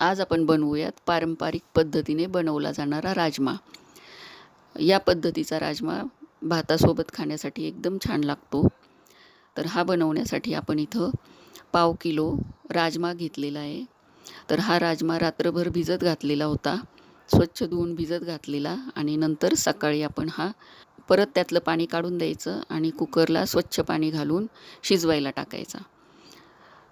आज आपण बनवूयात पारंपरिक पद्धतीने बनवला जाणारा राजमा. या पद्धतीचा राजमा भातासोबत खाण्यासाठी एकदम छान लागतो. तर हा बनवण्यासाठी आपण इथं पाव किलो राजमा घेतलेला आहे. तर हा राजमा रात्रभर भिजत घातलेला होता. स्वच्छ धुवून भिजत घातलेला आणि नंतर सकाळी आपण हा परत त्यातलं पाणी काढून द्यायचं आणि कुकरला स्वच्छ पाणी घालून शिजवायला टाकायचा.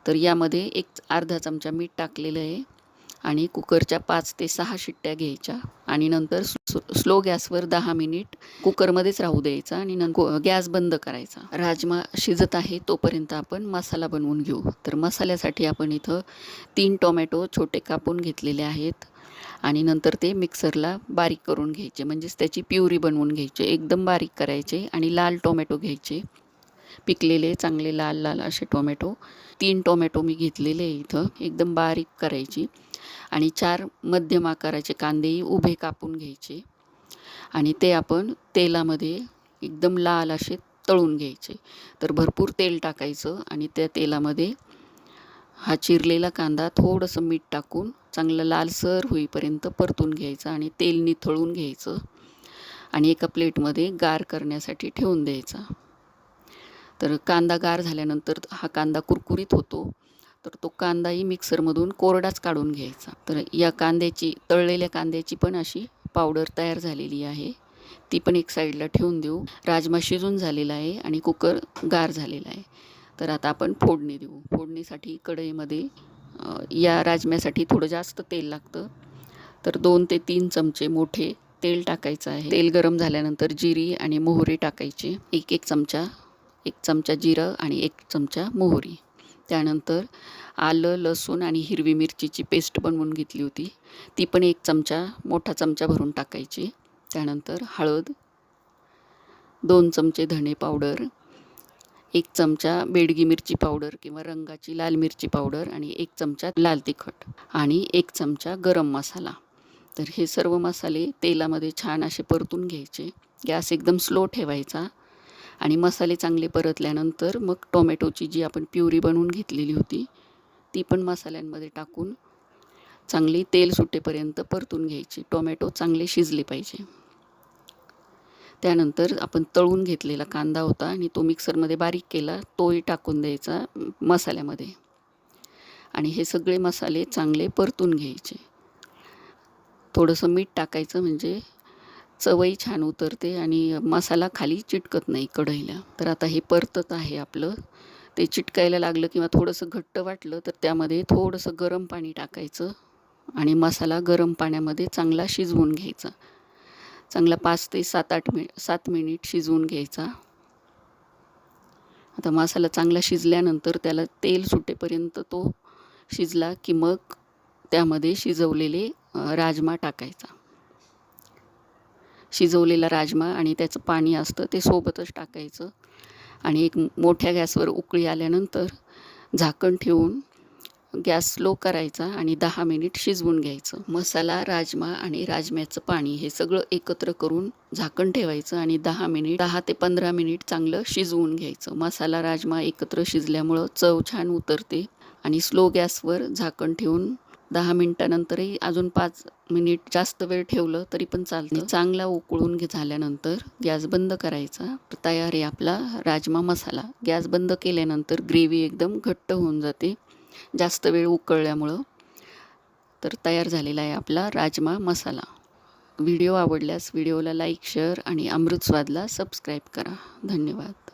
तर यामध्ये एक अर्धा चमचा मीठ टाकलेलं आहे. आणि कुकरच्या पाच ते सहा शिट्ट्या घ्यायच्या आणि नंतर स्लो गॅसवर दहा मिनिट कुकरमध्येच राहू द्यायचा आणि नंतर गॅस बंद करायचा. राजमा शिजत आहे तोपर्यंत आपण मसाला बनवून घेऊ. तर मसाल्यासाठी आपण इथं तीन टोमॅटो छोटे कापून घेतलेले आहेत आणि नंतर ते मिक्सरला बारीक करून घ्यायचे. म्हणजेच त्याची प्युरी बनवून घ्यायची. एकदम बारीक करायचे आणि लाल टोमॅटो घ्यायचे. पिकलेले चांगले लाल लाल असे टोमॅटो. तीन टोमॅटो मी घेतलेले इथं. एकदम बारीक करायची. आणि चार मध्यम आकाराचे कांदेही उभे कापून घ्यायचे. आणि ते आपण तेलामध्ये एकदम लाल असे तळून घ्यायचे. तर भरपूर तेल टाकायचं आणि त्या तेलामध्ये हा चिरलेला कांदा थोडंसं मीठ टाकून चांगलं लालसर होईपर्यंत परतून घ्यायचं आणि तेल निथळून घ्यायचं. आणि एका प्लेटमध्ये गार करण्यासाठी ठेवून द्यायचा. तर कांदा गार झाल्यानंतर हा कांदा कुरकुरीत होतो. तर तो कांदाही मिक्सरमधून कोरडाच काढून घ्यायचा. तर या कांद्याची तळलेल्या कांद्याची पण अशी पावडर तयार झालेली आहे. ती पण एक साईडला ठेवून देऊ. राजमा शिजून झालेला आहे आणि कुकर गार झालेला आहे. तर आता आपण फोडणी देऊ. फोडणीसाठी कढईमध्ये या राजम्यासाठी थोडं जास्त तेल लागतं. तर दोन ते तीन चमचे मोठे तेल टाकायचं आहे. तेल गरम झाल्यानंतर जिरी आणि मोहरी टाकायची. एक एक चमचा एक चमचा जिरं आणि एक चमचा मोहरी. त्यानंतर आलं लसूण आणि हिरवी मिरचीची पेस्ट बनवून घेतली होती. ती पण एक चमचा मोठा चमचा भरून टाकायची. त्यानंतर हळद दोन चमचे धणे पावडर एक चमचा बेडगी मिरची पावडर किंवा रंगाची लाल मिरची पावडर आणि एक चमचा लाल तिखट आणि एक चमचा गरम मसाला. तर हे सर्व मसाले तेलामध्ये छान असे परतून घ्यायचे. गॅस एकदम स्लो ठेवायचा. आणि मसाले चांगले परतल्यानंतर मग टोमॅटोची जी आपण प्युरी बनवून घेतलेली होती ती पण मसाल्यांमध्ये टाकून चांगली तेल सुटेपर्यंत परतून घ्यायची. टोमॅटो चांगले शिजले पाहिजे. त्यानंतर आपण तळून घेतलेला कांदा होता आणि तो मिक्सरमध्ये बारीक केला तोही टाकून द्यायचा मसाल्यामध्ये. आणि हे सगळे मसाले चांगले परतून घ्यायचे. थोडंसं मीठ टाकायचं म्हणजे चवही छान उतरते आणि मसाला खाली चिटकत नाही कढईला. तर आता हे परतत आहे आपलं. ते चिटकायला लागलं किंवा थोडंसं घट्ट वाटलं तर त्यामध्ये थोडंसं गरम पाणी टाकायचं आणि मसाला गरम पाण्यामध्ये चांगला शिजवून घ्यायचा. चांगला पाच ते सात आठ मि सात मिनिट शिजवून घ्यायचा. आता मसाला चांगला शिजल्यानंतर त्याला तेल सुटेपर्यंत तो शिजला की मग त्यामध्ये शिजवलेले राजमा टाकायचा. शिजवलेला राजमा आणि त्याचं पाणी असतं ते सोबतच टाकायचं. आणि एक मोठ्या गॅसवर उकळी आल्यानंतर झाकण ठेवून गॅस स्लो करायचा आणि दहा मिनिट शिजवून घ्यायचं. मसाला राजमा आणि राजम्याचं पाणी हे सगळं एकत्र करून झाकण ठेवायचं आणि दहा मिनिट दहा ते पंधरा मिनिट चांगलं शिजवून घ्यायचं. मसाला राजमा एकत्र शिजल्यामुळं चव छान उतरते आणि स्लो गॅसवर झाकण ठेवून दहा मिनटानंतरही अजून पाच मिनिट जास्त वेळ ठेवलं तरी पण चालतं. चांगला उकळून घे झाल्यानंतर गॅस बंद करायचा. तयार आहे आपला राजमा मसाला. गॅस बंद केल्यानंतर ग्रेव्ही एकदम घट्ट होऊन जाते. जास्त वेळ उकळल्यामुळं. तर तयार झालेला आहे आपला राजमा मसाला. व्हिडिओ आवडल्यास व्हिडिओला लाईक शेअर आणि अमृतस्वादला सबस्क्राईब करा. धन्यवाद.